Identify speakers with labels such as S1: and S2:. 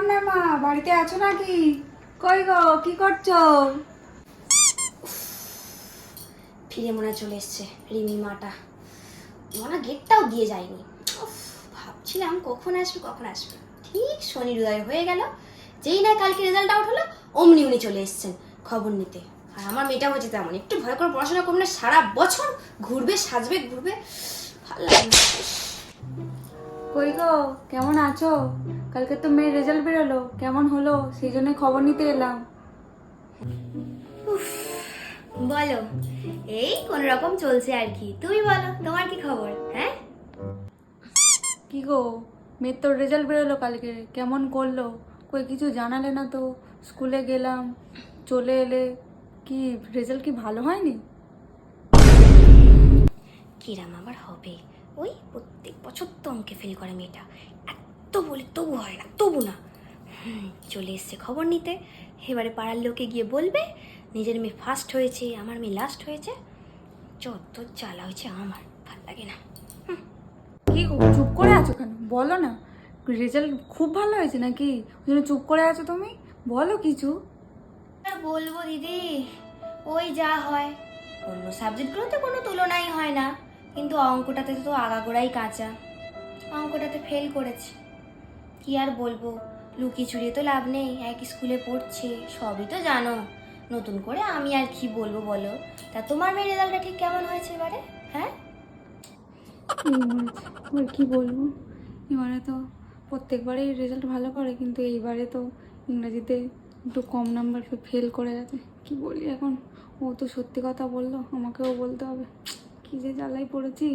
S1: সন্ন্যার মা, বাড়িতে আছো নাকি? কই গো, কি করছ?
S2: ফিরে মনে চলে এসছে রিমি মাটা। মনে গেটটাও দিয়ে যায়নি। ভাবছিলাম কখন আসবে কখন আসবে। ঠিক শনি উদয় হয়ে গেল। যেই না কালকে রেজাল্ট আউট হলো, অমনি উনি চলে এসছেন খবর নিতে। আর আমার মেয়েটা হচ্ছে তেমন। একটু ভয় করে পড়াশোনা করবে না, সারা বছর ঘুরবে, সাজবে, ঘুরবে। ভালো লাগে না।
S1: কই গো কেমন আছো? কালকে তো মেয়ের রেজাল্ট বেরোলো কেমন হলো? সেই জন্য খবর নিতে এলাম।
S2: বলো এই কোন রকম চলছে আর কি। তুমি বলো তোমার কি খবর হ্যাঁ?
S1: কি গো মেয়ের তো রেজাল্ট বেরোলো কালকে কেমন করল? কই কিছু জানালে না তো স্কুলে গেলাম চলে এলে কি রেজাল্ট কি ভালো হয়নি?
S2: কিরাম আবার হবে? ওই প্রত্যেক বছর তো অঙ্কে ফেল করে মেয়েটা। এত বলি তবু হয় না তবু না। হুম, চলে এসছে খবর নিতে। এবারে পাড়ার লোকে গিয়ে বলবে নিজের মেয়ে ফার্স্ট হয়েছে আমার মেয়ে লাস্ট হয়েছে। যত জ্বালা হয়েছে আমার ভালো লাগে না।
S1: কি চুপ করে আছো কেন? বলো না। রেজাল্ট খুব ভালো হয়েছে নাকি? ওই জন্য চুপ করে আছো তুমি? বলো কিছু।
S2: আর বলব দিদি ওই যা হয়। অন্য সাবজেক্টগুলোতে কোনো তুলনাই না কিন্তু অঙ্কটাতে তো আগাগোড়াই কাঁচা। অঙ্কটাতে ফেল করেছে। কি আর বলব? লুকিয়ে চুরিয়ে তো লাভ নেই এক স্কুলে পড়ছে, সবই তো জানো। নতুন করে আমি আর কি বলব বলো? তা তোমার মেয়ে রেজাল্টটা ঠিক কেমন হয়েছে এবারে? হ্যাঁ।
S1: এবার কি বলব? এবারে তো প্রত্যেকবারেই রেজাল্ট ভালো করে, কিন্তু এইবারে তো ইংরাজিতে একটু কম নাম্বার ফেল করে গেছে। কি বলি এখন? ও তো সত্যি কথা বলল, আমাকেও বলতে হবে। কি যে জ্বালাই পড়েছি।